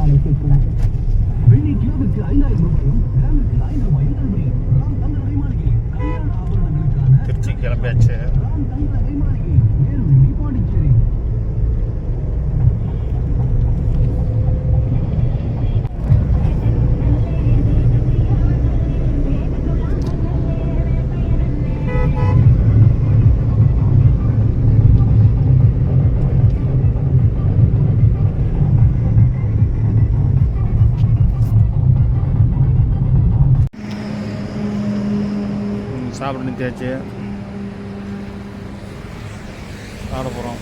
அழைக்கட்டும் ஐந்தாயிரம் ரூபாயும் கிராமுக்கு ஐந்து ரூபாயும் தள்ளுபடி ராம் தங்க மாளிகை கல்யாண ஆபரணங்களுக்கான திருச்சி கிளம்பியாச்சு. நிறுத்தியாச்சு சாப்பிட போகிறோம்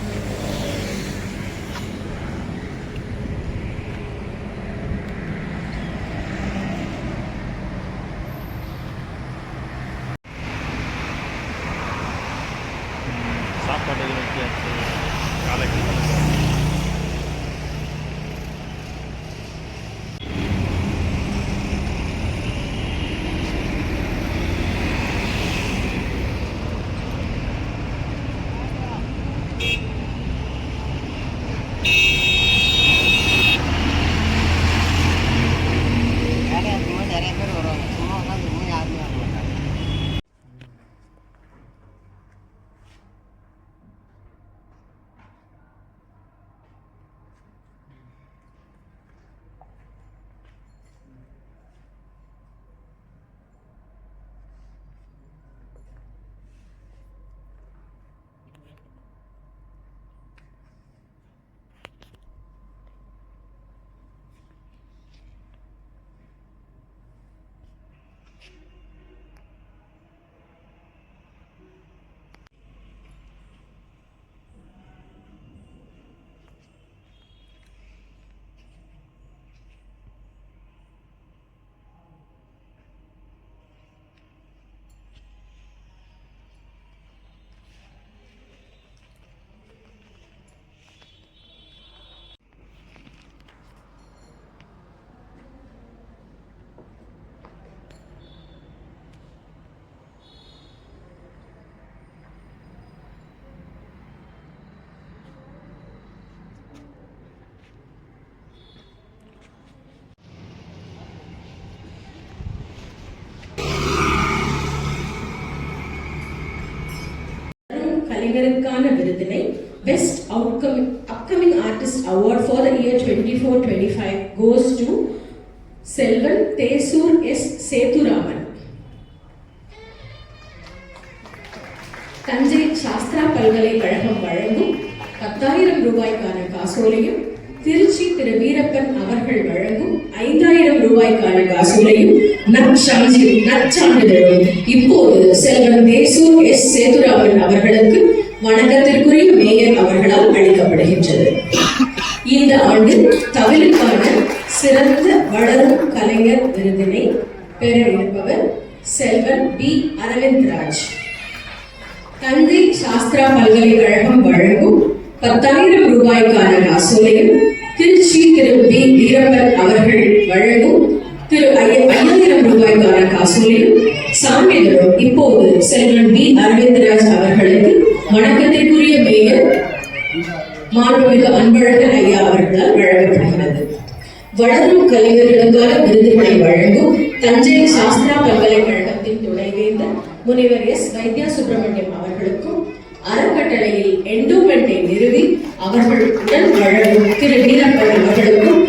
கலைஞருக்கான விருதினை best outcome upcoming artist award for the year twenty four twenty five goes to Selvan Desur S Sethuraman Thanjai Sastra பல்கலைக்கழகம் வழங்கும் பத்தாயிரம் ரூபாய்க்கான காசோலையும் திருச்சி திரு. வீரப்பன் அவர்கள் வழங்கும் ஐந்தாயிரம் ரூபாய்க்கான காசோலையும் நற்சான்றிதழும். இப்போது செல்வன் தேசூர் எஸ் சேதுராமன் அவர்களுக்கு வணக்கத்திற்குரிய மேயர் அவர்களால் அளிக்கப்படுகின்றது. இந்த ஆண்டு தமிழுக்கான சிறந்த வளரும் கலைஞர் விருதினை பெற இருப்பவர் செல்வன் பி. அரவிந்த் ராஜ் தந்தை சாஸ்திரா பல்கலைக்கழகம் வழங்கும் பத்தாயிரம் ரூபாய்க்கான காசோலையும் திருச்சி திரு பி வீரப்பன் அவர்கள் வழங்கும் திரு ஐயாயிரம் ரூபாய்க்கான காசோலையும் சான்றிதழும் இப்போது செல்வன் பி. அரவிந்தராஜ் அவர்களுக்கு வணக்கத்திற்குரிய மேயர் மாண்புமிகு அன்பழகன் ஐயா அவர்களால் வழங்கப்படுகிறது. வளரும் கலைஞர்களுக்கான விருதுகளை வழங்கும் தஞ்சை சாஸ்திரா பல்கலைக்கழகத்தின் துணைவேந்தர் முனைவர் எஸ். வைத்யா சுப்பிரமணியம் அவர்களுக்கும் அறக்கட்டளையில் என்டோமெண்டை நிறுவி அவர்கள் உடன் வழங்கும் திரு. வீரப்பன் அவர்களுக்கும்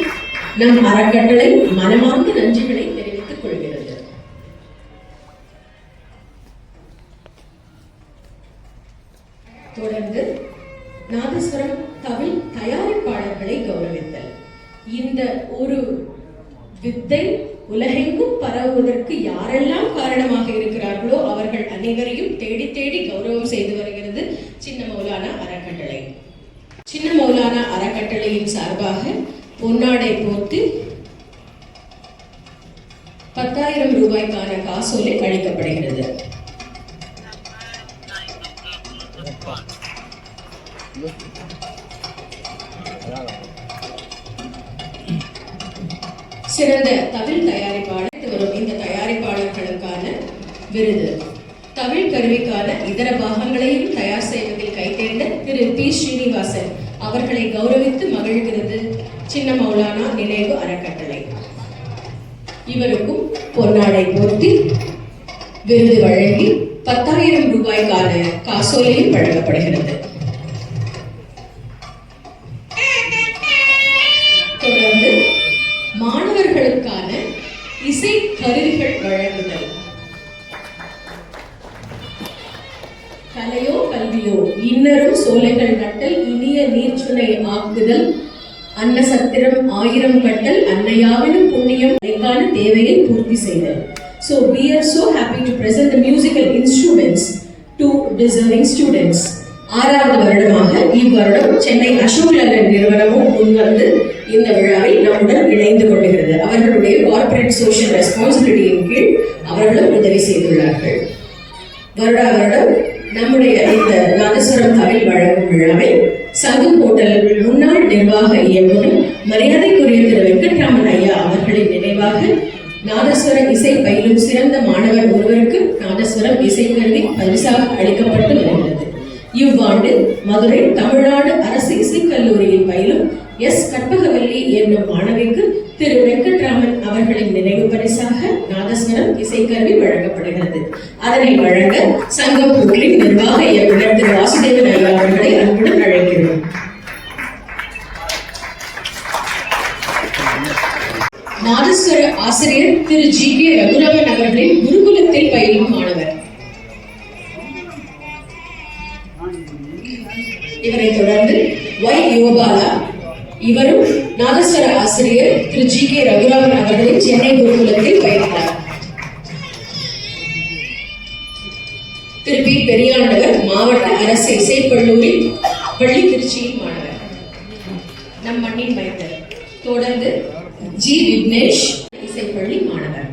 நம் அறக்கட்டளை மனமார்ந்த நன்றிகளை தொடர்ந்து நாதஸ்வரம் தமிழ் தயாரிப்பாளர்களை கௌரவித்தல். இந்த ஒரு வித்தை உலகெங்கும் பரவுவதற்கு யாரெல்லாம் காரணமாக இருக்கிறார்களோ அவர்கள் அனைவரையும் தேடி தேடி கௌரவம் செய்து வருகிறது சின்ன மௌலானா அறக்கட்டளை. சின்ன மௌலானா அறக்கட்டளையின் சார்பாக பொன்னாடை போர்த்து பத்தாயிரம் ரூபாய்க்கான காசோலை அளிக்கப்படுகிறது. சிறந்த தமிழ் தயாரிப்பாளர் வரும் இந்த தயாரிப்பாளர்களுக்கான விருது. தமிழ் கருவிக்கான இதர பாகங்களையும் தயார் செய்வதில் கைதேர்ந்த திரு பி. ஸ்ரீனிவாசன் அவர்களை கௌரவித்து மகிழ்கிறது சின்ன மௌலானா நினைவு அறக்கட்டளை. இவருக்கும் பொன்னாடை போர்த்தி விருது வழங்கி பத்தாயிரம் ரூபாய்க்கான காசோலையும் வழங்கப்படுகிறது. கல்வியோ சோலைகள் கட்டல் இனிய நீர்ச்சுனை ஆக்குதல் அன்னசத்திரம் ஆயிரம் கட்டல் அன்னையாவிலும் புண்ணியம் அதற்கான தேவையை பூர்த்தி செய்தல். So we are so happy to present the musical instruments to deserving students ஆறாவது வருடமாக இவ்வருடம் சென்னை அசோக் லகன் நிறுவனமும் முன்வந்து இந்த விழாவில் நம்முடன் இணைந்து கொண்டுகிறது அவர்களுடைய கார்பரேட் சோஷியல் ரெஸ்பான்சிபிலிட்டியின் கீழ் அவர்களும் உதவி செய்துள்ளார்கள். வருடா வருடம் நம்முடைய இந்த நாதஸ்வரம் தமிழ் வழங்கும் விழாவை சங்கம் ஹோட்டல் முன்னாள் நிர்வாக இயக்குனர் மரியாதைக்குரிய திரு வெங்கட்ராமன் ஐயா அவர்களின் நினைவாக நாதஸ்வரம் இசை பயிலும் சிறந்த மாணவர் ஒருவருக்கு நாதஸ்வரம் இசைக்கல்வி பரிசாக அளிக்கப்பட்டு வருகிறது இவ்வாண்டு மதுரை தமிழ்நாடு அரசு இசைக்கல்லூரியில் பயிலும் எஸ் கற்பகவல்லி என்னும் மாணவிக்கு திரு வெங்கட்ராமன் அவர்களின் நினைவு பரிசாக நாதஸ்வரம் இசைக்கருவி வழங்கப்படுகிறது. அதனை வழங்க சங்கம் பொருளின் நிர்வாக இயக்குநர் திரு வாசுதேவன் ஐயா அவர்களை அன்புடன் அழைக்கிறோம். நாதஸ்வர ஆசிரியர் திரு ஜி கே ரகுராமன் அவர்களின் நாதஸ்வர ஆசிரியர் திரு ஜி கே ரகுராமன் அவர்களின் சென்னை குருகுலத்தில் பயின்றார். திரு பி பெரியாண்டவர் மாவட்ட அரசு இசைக்கல்லூரி பள்ளி திருச்சியின் மாணவர். நம் மண்ணின் மைந்தர் தொடர்ந்து ஜி விக்னேஷ் இசைப்பள்ளி மாணவர்.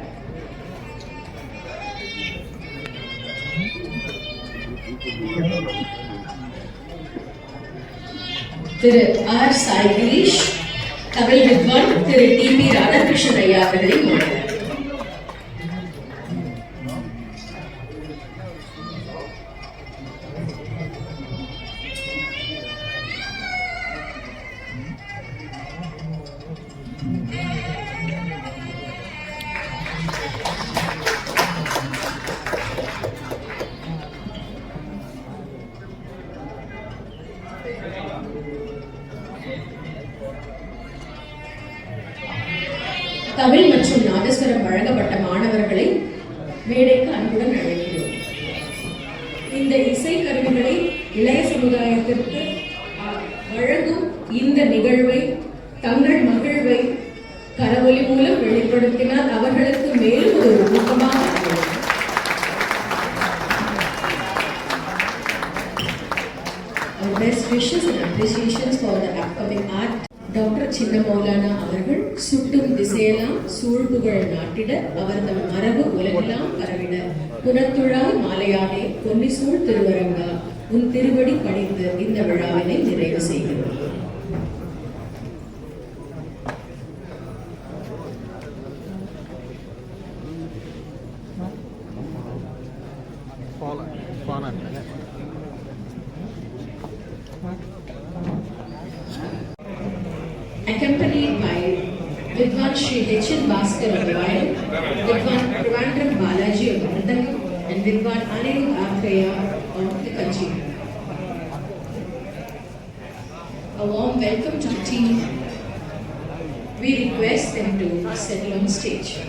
Thank you. Thiru R Sai Girish Tamil வித்வான் திரு டி பி ராதாகிருஷ்ணன் ஐயா அவர்களின் தமிழ் மற்றும் நாதஸ்வரம் வழங்கப்பட்ட மாணவர்களை மேடைக்கு அன்புடன் அழைக்கிறோம். இந்த இசை கருவிகளை இளைய சமுதாயத்திற்கு வழங்கும் இந்த நிகழ்வை தங்கள் மகிழ்வை கரவொலி மூலம் வெளிப்படுத்தினால் அவர்களுக்கு மேலும் ஒரு ஊக்கமாக மௌலானா அவர்கள் சுட்டும் திசையெல்லாம் சூழ்புகழ் நாட்டிட அவர் தம் மரபு உலகெல்லாம் பரவிட புனத்துழாய் மாலையானே பொன்னிசூழ் திருவரங்கா உன் திருவடி பணிந்து இந்த விழாவினை நிறைவு செய்கிறோம் Thank you. Accompanied by Vidwan Sri H.N. Bhaskar the violin, Vidwan Trivandrum Balaji mridangam, and Vidwan Anirudh Athreya of the kanchi. A warm welcome to the team. We request them to settle on stage.